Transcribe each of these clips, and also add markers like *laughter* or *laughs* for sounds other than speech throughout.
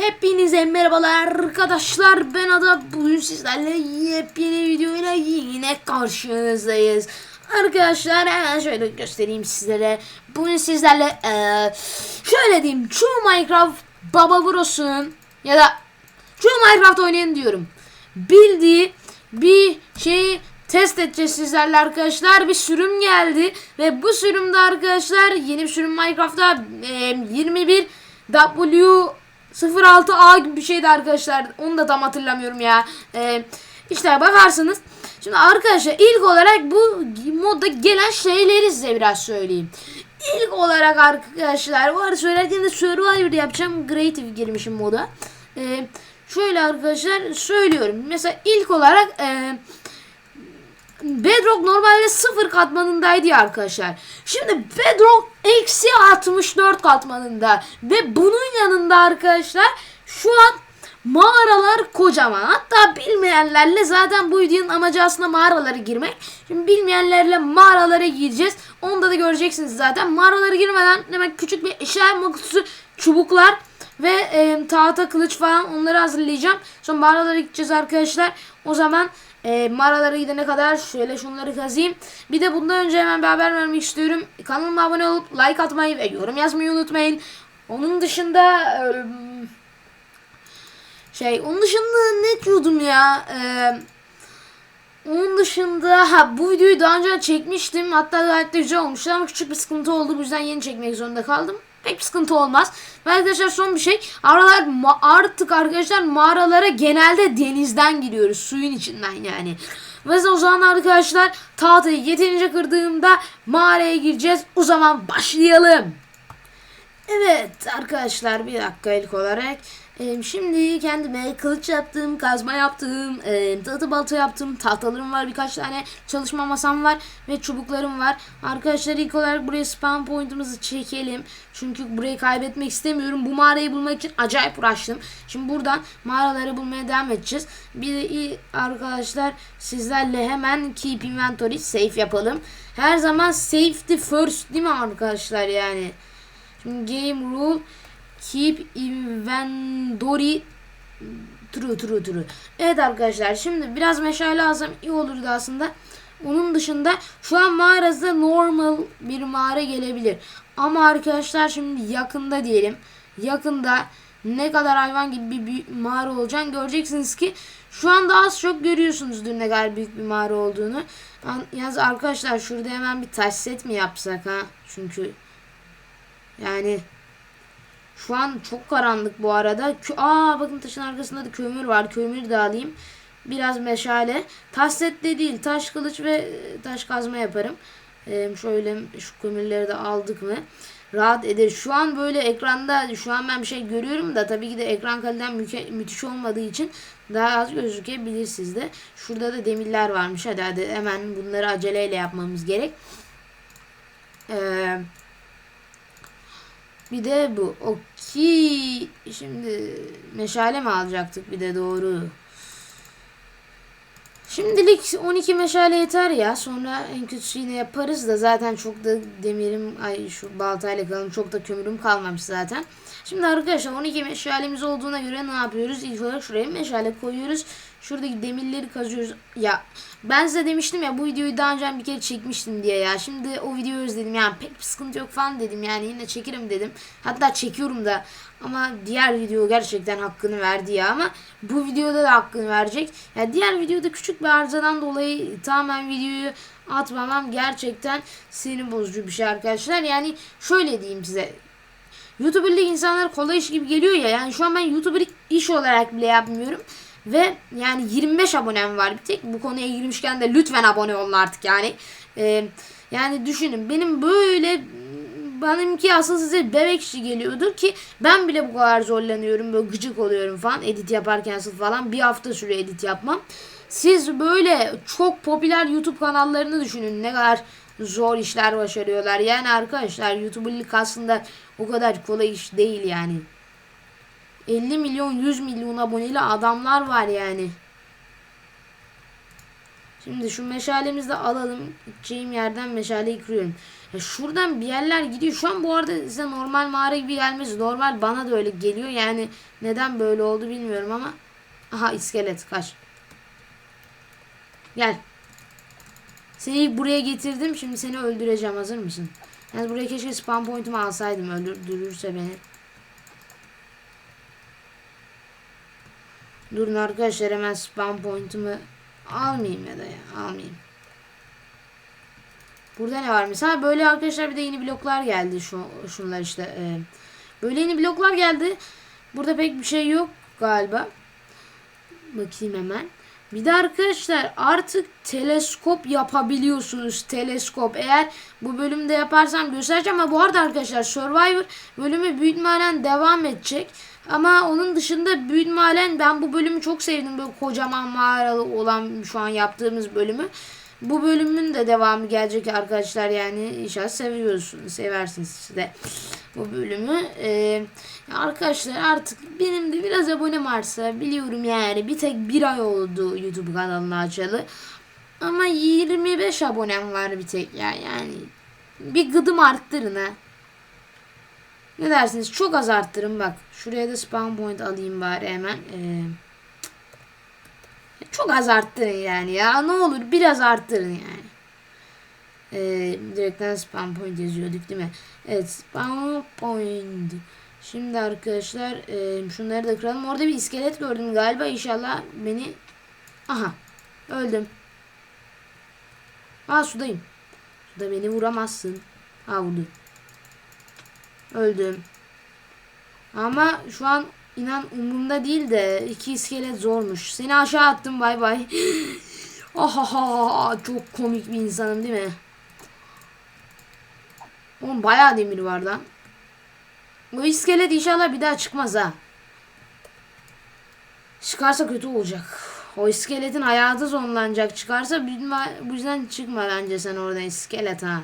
Hepinize merhabalar arkadaşlar. Ben Ada. Bugün sizlerle yepyeni videoyla yine karşınızdayız. Arkadaşlar hemen şöyle göstereyim sizlere. Bugün sizlerle eee, şöyle diyeyim. Çoğu Minecraft Baba Bros'un ya da çoğu Minecraft oynayan diyorum. Bildiği bir şeyi test edeceğiz sizlerle arkadaşlar. Bir sürüm geldi ve bu sürümde arkadaşlar yeni bir sürüm Minecraft'ta eee, 21 W 06A gibi bir şeydi arkadaşlar. Onu da tam hatırlamıyorum ya. Ee, işte bakarsınız. Şimdi arkadaşlar ilk olarak bu modda gelen şeyleri size biraz söyleyeyim. İlk olarak arkadaşlar var söylerken de Survivor yapacağım. Creative girmişim moda. Ee, şöyle arkadaşlar söylüyorum. Mesela ilk olarak e, Bedrock normalde 0 katmanındaydı ya arkadaşlar. Şimdi Bedrock eksi 64 katmanında. Ve bunun yanında arkadaşlar şu an mağaralar kocaman. Hatta bilmeyenlerle zaten bu videonun amacı aslında mağaralara girmek. Şimdi bilmeyenlerle mağaralara gireceğiz. Onda da göreceksiniz zaten. Mağaralara girmeden hemen küçük bir eşya kutusu çubuklar ve e, tahta kılıç falan onları hazırlayacağım. Sonra mağaralara gideceğiz arkadaşlar. O zaman e, mağaralara gidene kadar şöyle şunları kazıyım. Bir de bundan önce hemen bir haber vermek istiyorum. Kanalıma abone olup like atmayı ve yorum yazmayı unutmayın. Onun dışında e, şey onun dışında ne diyordum ya? Eee onun dışında ha, bu videoyu daha önce çekmiştim. Hatta gayet de güzel olmuştu ama küçük bir sıkıntı oldu. Bu yüzden yeni çekmek zorunda kaldım. Pek sıkıntı olmaz. Ve arkadaşlar son bir şey. Aralar artık arkadaşlar mağaralara genelde denizden giriyoruz. Suyun içinden yani. Ve o zaman arkadaşlar tahtayı yeterince kırdığımda mağaraya gireceğiz. O zaman başlayalım. Evet arkadaşlar bir dakika ilk olarak şimdi kendime kılıç yaptım, kazma yaptım, e, balta yaptım, tahtalarım var birkaç tane, çalışma masam var ve çubuklarım var. Arkadaşlar ilk olarak buraya spawn point'imizi çekelim. Çünkü burayı kaybetmek istemiyorum. Bu mağarayı bulmak için acayip uğraştım. Şimdi buradan mağaraları bulmaya devam edeceğiz. Bir arkadaşlar sizlerle hemen keep inventory safe yapalım. Her zaman safety first değil mi arkadaşlar yani? Şimdi game rule keep inventory true true true. Evet arkadaşlar şimdi biraz meşale alsam iyi olurdu aslında. Onun dışında şu an mağarası normal bir mağara gelebilir. Ama arkadaşlar şimdi yakında diyelim. Yakında ne kadar hayvan gibi bir mağara olacağını göreceksiniz ki şu anda az çok görüyorsunuzdur ne kadar büyük bir mağara olduğunu. Yalnız arkadaşlar şurada hemen bir taş set mi yapsak ha? Çünkü yani şu an çok karanlık bu arada. Aa bakın taşın arkasında da kömür var. Kömür de alayım. Biraz meşale. Taş set de değil. Taş kılıç ve e, taş kazma yaparım. Ee, şöyle şu kömürleri de aldık mı? Rahat eder. Şu an böyle ekranda şu an ben bir şey görüyorum da tabii ki de ekran kaliteden müke- müthiş olmadığı için daha az gözükebilir sizde. Şurada da demirler varmış. Hadi hadi hemen bunları aceleyle yapmamız gerek. Eee bir de bu. Okey. Şimdi meşale mi alacaktık bir de doğru. Şimdilik 12 meşale yeter ya. Sonra en kötüsü yaparız da zaten çok da demirim ay şu baltayla kalın çok da kömürüm kalmamış zaten. Şimdi arkadaşlar 12 meşalemiz olduğuna göre ne yapıyoruz? İlk olarak şuraya meşale koyuyoruz. Şuradaki demirleri kazıyoruz. Ya ben size demiştim ya bu videoyu daha önce bir kere çekmiştim diye ya. Şimdi o videoyu özledim yani pek bir sıkıntı yok falan dedim yani yine çekerim dedim. Hatta çekiyorum da ama diğer video gerçekten hakkını verdi ya ama bu videoda da hakkını verecek. Ya yani diğer videoda küçük bir arızadan dolayı tamamen videoyu atmamam gerçekten sinir bozucu bir şey arkadaşlar. Yani şöyle diyeyim size. YouTuber'lık insanlar kolay iş gibi geliyor ya. Yani şu an ben YouTuber iş olarak bile yapmıyorum. Ve yani 25 abonem var bir tek. Bu konuya girmişken de lütfen abone olun artık yani. Ee, yani düşünün benim böyle benimki asıl size bebek işi geliyordur ki ben bile bu kadar zorlanıyorum böyle gıcık oluyorum falan edit yaparken falan bir hafta sürüyor edit yapmam. Siz böyle çok popüler YouTube kanallarını düşünün ne kadar zor işler başarıyorlar. Yani arkadaşlar YouTuber'lık aslında o kadar kolay iş değil yani. 50 milyon 100 milyon aboneli adamlar var yani. Şimdi şu meşalemizi de alalım. Gideceğim yerden meşaleyi kırıyorum. Ya şuradan bir yerler gidiyor. Şu an bu arada size normal mağara gibi gelmesi normal bana da öyle geliyor. Yani neden böyle oldu bilmiyorum ama. Aha iskelet kaç. Gel. Seni buraya getirdim. Şimdi seni öldüreceğim. Hazır mısın? Yani buraya keşke spawn point'umu alsaydım. Öldürürse beni. Durun arkadaşlar hemen spawn point'umu almayayım ya da ya. Almayayım. Burada ne var mesela? Böyle arkadaşlar bir de yeni bloklar geldi. Şu, şunlar işte. e, böyle yeni bloklar geldi. Burada pek bir şey yok galiba. Bakayım hemen. Bir de arkadaşlar artık teleskop yapabiliyorsunuz. Teleskop. Eğer bu bölümde yaparsam göstereceğim ama bu arada arkadaşlar Survivor bölümü büyük devam edecek. Ama onun dışında büyük ihtimalle ben bu bölümü çok sevdim. Böyle kocaman mağaralı olan şu an yaptığımız bölümü. Bu bölümün de devamı gelecek arkadaşlar yani inşallah seviyorsunuz, seversiniz işte bu bölümü. Ee, arkadaşlar artık benim de biraz abonem varsa biliyorum yani bir tek bir ay oldu YouTube kanalını açalı. Ama 25 abonem var bir tek ya yani bir gıdım arttırın ha. Ne dersiniz? Çok az arttırın bak. Şuraya da spawn point alayım bari hemen. Ee, çok az arttırın yani ya. Ne olur biraz arttırın yani. Ee, direkten spam point yazıyorduk değil mi? Evet spam point. Şimdi arkadaşlar e, şunları da kıralım. Orada bir iskelet gördüm galiba. İnşallah beni... Aha öldüm. Aa sudayım. Suda beni vuramazsın. Ha vurdu. Öldüm. Ama şu an İnan umurumda değil de iki iskelet zormuş. Seni aşağı attım bay bay. *gasps* Ahaha çok komik bir insanım değil mi? Oğlum bayağı demir var lan. Bu iskelet inşallah bir daha çıkmaz ha. Çıkarsa kötü olacak. O iskeletin hayatı sonlanacak. Çıkarsa bu yüzden çıkma bence sen oradan iskelet ha.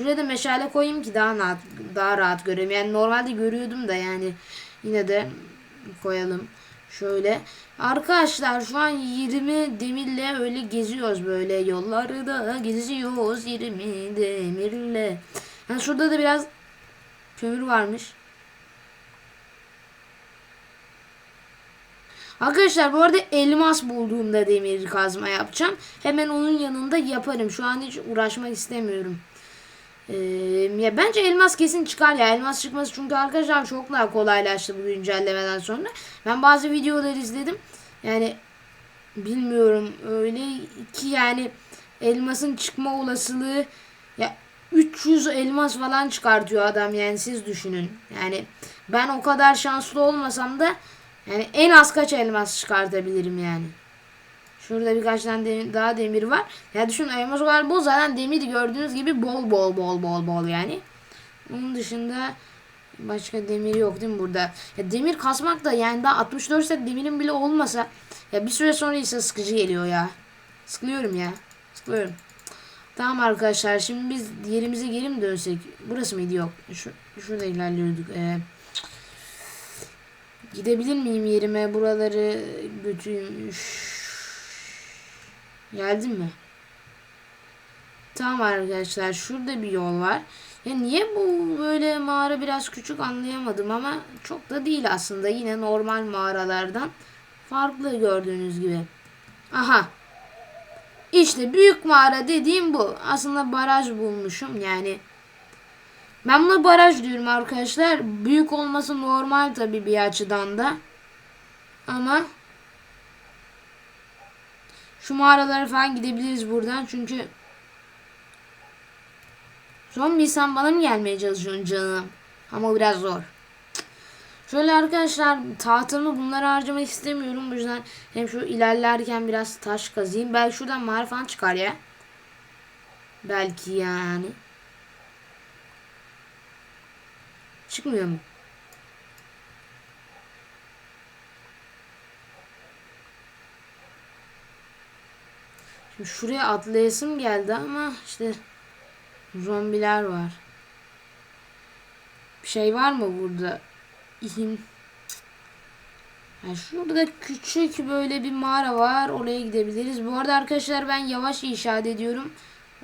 Şuraya da meşale koyayım ki daha rahat, daha rahat göreyim. Yani normalde görüyordum da yani yine de koyalım. Şöyle. Arkadaşlar şu an 20 demirle öyle geziyoruz böyle yolları da geziyoruz 20 demirle. Yani şurada da biraz kömür varmış. Arkadaşlar bu arada elmas bulduğumda demir kazma yapacağım. Hemen onun yanında yaparım. Şu an hiç uğraşmak istemiyorum. Ee, ya bence elmas kesin çıkar ya. Elmas çıkması çünkü arkadaşlar çok daha kolaylaştı bu güncellemeden sonra. Ben bazı videolar izledim. Yani bilmiyorum öyle ki yani elmasın çıkma olasılığı ya 300 elmas falan çıkartıyor adam yani siz düşünün. Yani ben o kadar şanslı olmasam da yani en az kaç elmas çıkartabilirim yani. Şurada birkaç tane demir, daha demir var. Ya düşün elmas var bol zaten demir gördüğünüz gibi bol bol bol bol bol yani. Onun dışında başka demir yok değil mi burada? Ya demir kasmak da yani daha 64 set demirin bile olmasa ya bir süre sonra ise sıkıcı geliyor ya. Sıkılıyorum ya. Sıkılıyorum. Tamam arkadaşlar şimdi biz yerimize geri mi dönsek? Burası mıydı yok. Şu, şurada ilerliyorduk. Ee, gidebilir miyim yerime? Buraları götürmüş. Geldin mi? Tamam arkadaşlar şurada bir yol var. Ya niye bu böyle mağara biraz küçük anlayamadım ama çok da değil aslında. Yine normal mağaralardan farklı gördüğünüz gibi. Aha. İşte büyük mağara dediğim bu. Aslında baraj bulmuşum yani. Ben buna baraj diyorum arkadaşlar. Büyük olması normal tabii bir açıdan da. Ama şu mağaralara falan gidebiliriz buradan. Çünkü bir insan bana mı gelmeye çalışıyorsun canım? Ama biraz zor. Şöyle arkadaşlar tahtamı bunları harcamak istemiyorum. Bu yüzden hem şu ilerlerken biraz taş kazayım. Belki şuradan mağara falan çıkar ya. Belki yani. Çıkmıyor mu? Şuraya atlayasım geldi ama işte zombiler var. Bir şey var mı burada? İhim. Yani şurada küçük böyle bir mağara var. Oraya gidebiliriz. Bu arada arkadaşlar ben yavaş inşaat ediyorum.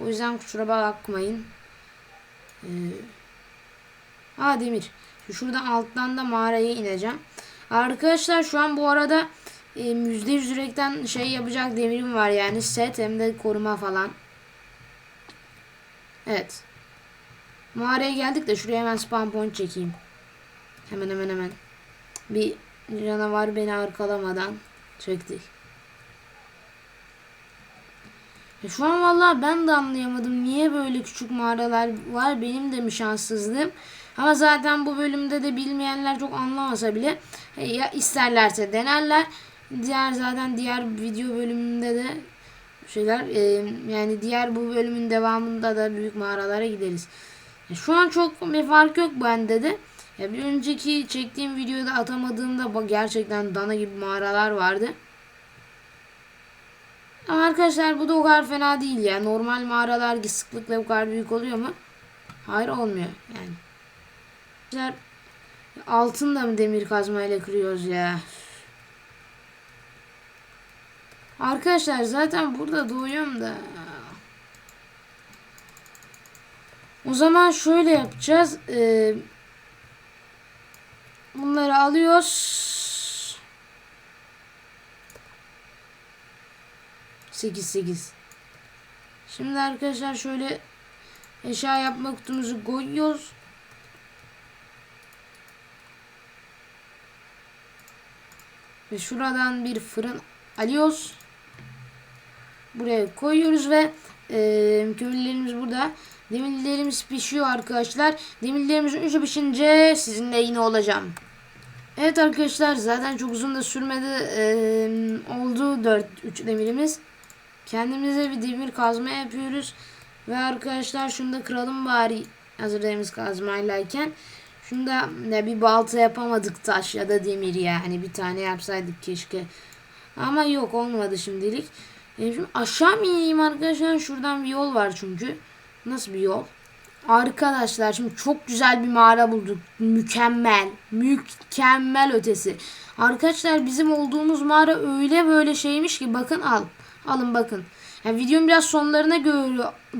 O yüzden kusura bakmayın. Ee, ha demir. Şu Şuradan alttan da mağaraya ineceğim. Arkadaşlar şu an bu arada e, %100 yürekten şey yapacak demirim var yani set hem de koruma falan. Evet. Mağaraya geldik de şuraya hemen spawn point çekeyim. Hemen hemen hemen. Bir canavar beni arkalamadan çektik. E şu an vallahi ben de anlayamadım. Niye böyle küçük mağaralar var? Benim de mi şanssızlığım? Ama zaten bu bölümde de bilmeyenler çok anlamasa bile e, ya isterlerse denerler. Diğer zaten diğer video bölümünde de şeyler e, yani diğer bu bölümün devamında da büyük mağaralara gideriz. E, şu an çok bir fark yok bende de. Ya bir önceki çektiğim videoda atamadığımda gerçekten dana gibi mağaralar vardı. Ama arkadaşlar bu da o kadar fena değil ya. Normal mağaralar ki sıklıkla bu kadar büyük oluyor mu? Hayır olmuyor yani. Arkadaşlar altın da mı demir kazmayla kırıyoruz ya? Arkadaşlar zaten burada doğuyorum da. O zaman şöyle yapacağız. Ee, bunları alıyoruz. 8 8. Şimdi arkadaşlar şöyle eşya yapma kutumuzu koyuyoruz. Ve şuradan bir fırın alıyoruz. Buraya koyuyoruz ve e, kömürlerimiz burada. Demirlerimiz pişiyor arkadaşlar. Demirlerimizin üçü pişince sizinle yine olacağım. Evet arkadaşlar zaten çok uzun da sürmedi. E, oldu 4 3 demirimiz. Kendimize bir demir kazma yapıyoruz. Ve arkadaşlar şunu da kıralım bari hazır demir kazmaylayken. Şunu da ne bir balta yapamadık taş ya da demir ya. Hani bir tane yapsaydık keşke. Ama yok olmadı şimdilik. E şimdi aşağı mı ineyim arkadaşlar? Şuradan bir yol var çünkü. Nasıl bir yol? Arkadaşlar şimdi çok güzel bir mağara bulduk. Mükemmel. Mükemmel ötesi. Arkadaşlar bizim olduğumuz mağara öyle böyle şeymiş ki bakın al. Alın bakın. Yani videonun biraz sonlarına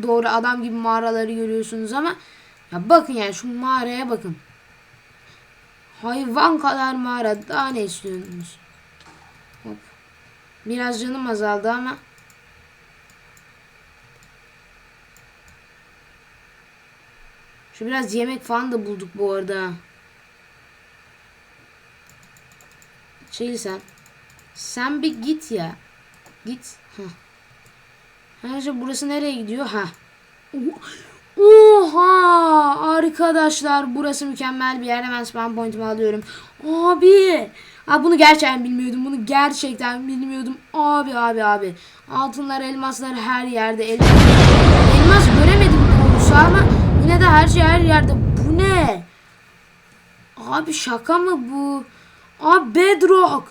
doğru adam gibi mağaraları görüyorsunuz ama ya bakın yani şu mağaraya bakın. Hayvan kadar mağara. Daha ne istiyorsunuz? Biraz canım azaldı ama Şu biraz yemek falan da bulduk bu arada. Şey sen. Sen bir git ya. Git. Heh. Arkadaşlar burası nereye gidiyor? Ha. Oha! Arkadaşlar burası mükemmel bir yer. Hemen spam point'imi alıyorum. Abi! Abi bunu gerçekten bilmiyordum. Bunu gerçekten bilmiyordum. Abi abi abi. Altınlar, elmaslar her yerde. Elmas, elmas göremedim doğrusu ama yine de her şey her yerde. Bu ne? Abi şaka mı bu? Abi bedrock.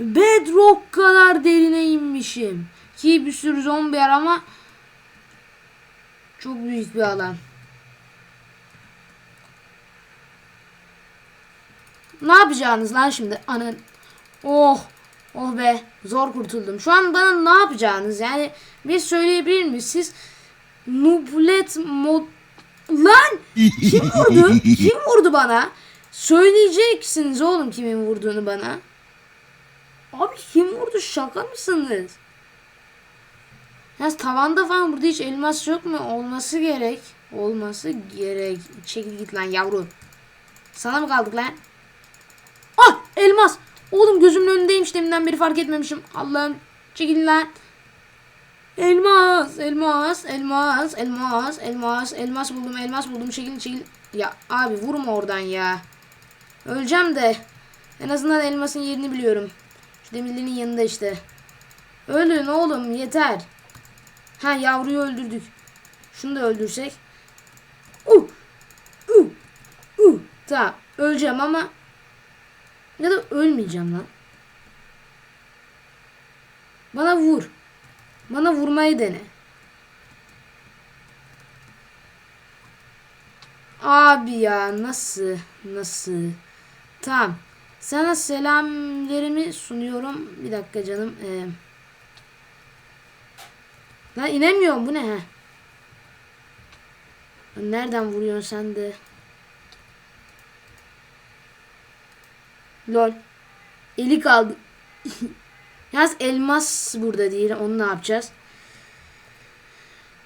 Bedrock kadar derine inmişim. Ki bir sürü zombi var ama çok büyük bir alan. Ne yapacağınız lan şimdi? Anın. Oh. Oh be. Zor kurtuldum. Şu an bana ne yapacağınız? Yani bir söyleyebilir misiniz? Nublet mod... Lan! Kim vurdu? Kim vurdu bana? Söyleyeceksiniz oğlum kimin vurduğunu bana. Abi kim vurdu? Şaka mısınız? Ya tavanda falan burada hiç elmas yok mu? Olması gerek. Olması gerek. Çekil git lan yavru. Sana mı kaldık lan? Ah elmas. Oğlum gözümün önündeymiş deminden beri fark etmemişim. Allah'ım çekil lan. Elmas, elmas, elmas, elmas, elmas, elmas buldum, elmas buldum. Çekil, çekil. Ya abi vurma oradan ya. Öleceğim de. En azından elmasın yerini biliyorum. Şu demirlerin yanında işte. Ölün oğlum yeter. Ha yavruyu öldürdük. Şunu da öldürsek. Uh, uh, uh. Tamam öleceğim ama ya da ölmeyeceğim lan. Bana vur. Bana vurmayı dene. Abi ya nasıl? Nasıl? Tamam. Sana selamlarımı sunuyorum. Bir dakika canım. Ee, lan inemiyorum. Bu ne? He? Nereden vuruyorsun sen de? Lol. Eli kaldı. *laughs* Yalnız elmas burada değil. Onu ne yapacağız?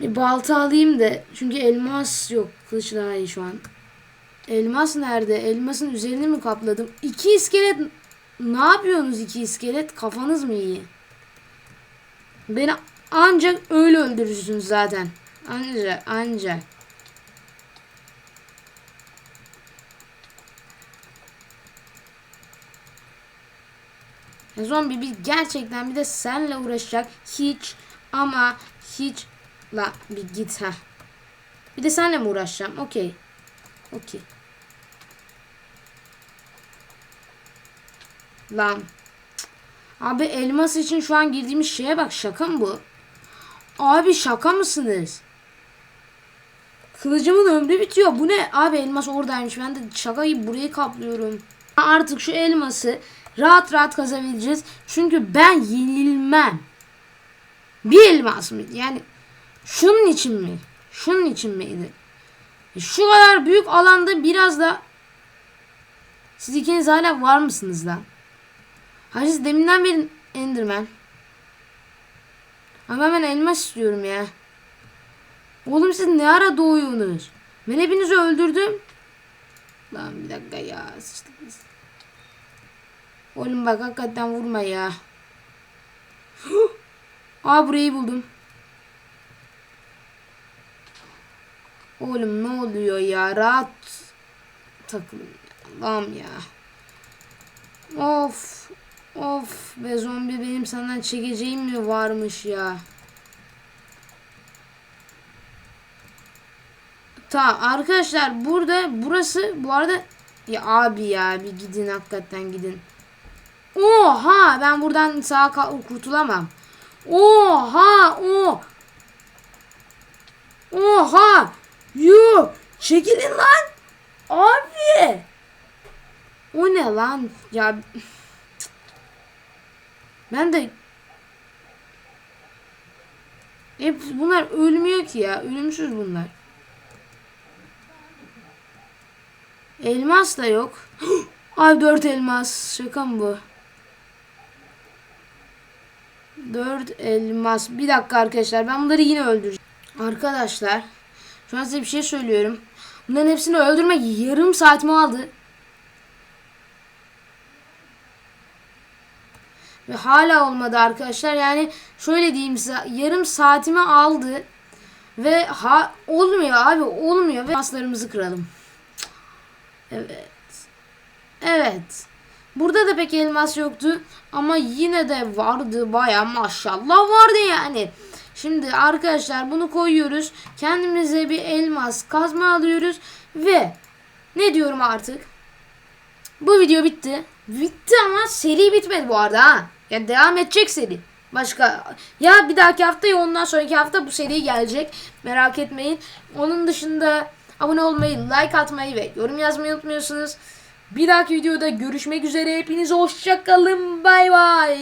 Bir balta alayım da. Çünkü elmas yok. Kılıç daha iyi şu an. Elmas nerede? Elmasın üzerini mi kapladım? İki iskelet. Ne yapıyorsunuz iki iskelet? Kafanız mı iyi? Beni ancak öyle öldürürsünüz zaten. Ancak ancak. Zombi bir gerçekten bir de senle uğraşacak hiç ama hiç la bir git ha. Bir de senle mi uğraşacağım? Okey. Okey. Lan. Abi elmas için şu an girdiğimiz şeye bak şaka mı bu? Abi şaka mısınız? Kılıcımın ömrü bitiyor. Bu ne? Abi elmas oradaymış. Ben de şaka gibi burayı kaplıyorum. Artık şu elması rahat rahat kazabileceğiz. Çünkü ben yenilmem. Bir elmas mı? Yani şunun için mi? Şunun için miydi? Şu kadar büyük alanda biraz da siz ikiniz hala var mısınız lan? Hayır siz deminden beri Enderman. Ama ben elmas istiyorum ya. Oğlum siz ne ara doğuyorsunuz? Ben hepinizi öldürdüm. Lan bir dakika ya. Sıçtık. Oğlum bak hakikaten vurma ya. *gasps* Aa burayı buldum. Oğlum ne oluyor ya? Rahat takılın. Allah'ım ya. Of. Of be zombi benim senden çekeceğim mi varmış ya. Ta arkadaşlar burada burası bu arada ya abi ya bir gidin hakikaten gidin. Oha ben buradan sağa kurtulamam. Oha o. Oha. Yuh. Çekilin lan. Abi. O ne lan? Ya ben de hep bunlar ölmüyor ki ya. Ölümsüz bunlar. Elmas da yok. *gasps* Ay dört elmas. Şaka mı bu? Dört elmas. Bir dakika arkadaşlar. Ben bunları yine öldüreceğim. Arkadaşlar. Şu an size bir şey söylüyorum. Bunların hepsini öldürmek yarım saatimi aldı. Ve hala olmadı arkadaşlar. Yani şöyle diyeyim size. Yarım saatimi aldı. Ve ha olmuyor abi olmuyor. Ve maslarımızı kıralım. Evet. Evet. Burada da pek elmas yoktu. Ama yine de vardı. Baya maşallah vardı yani. Şimdi arkadaşlar bunu koyuyoruz. Kendimize bir elmas kazma alıyoruz. Ve ne diyorum artık? Bu video bitti. Bitti ama seri bitmedi bu arada ha. Yani devam edecek seri. Başka ya bir dahaki hafta ya ondan sonraki hafta bu seri gelecek. Merak etmeyin. Onun dışında abone olmayı, like atmayı ve yorum yazmayı unutmuyorsunuz. Bir dahaki videoda görüşmek üzere. Hepinize hoşçakalın. Bay bay.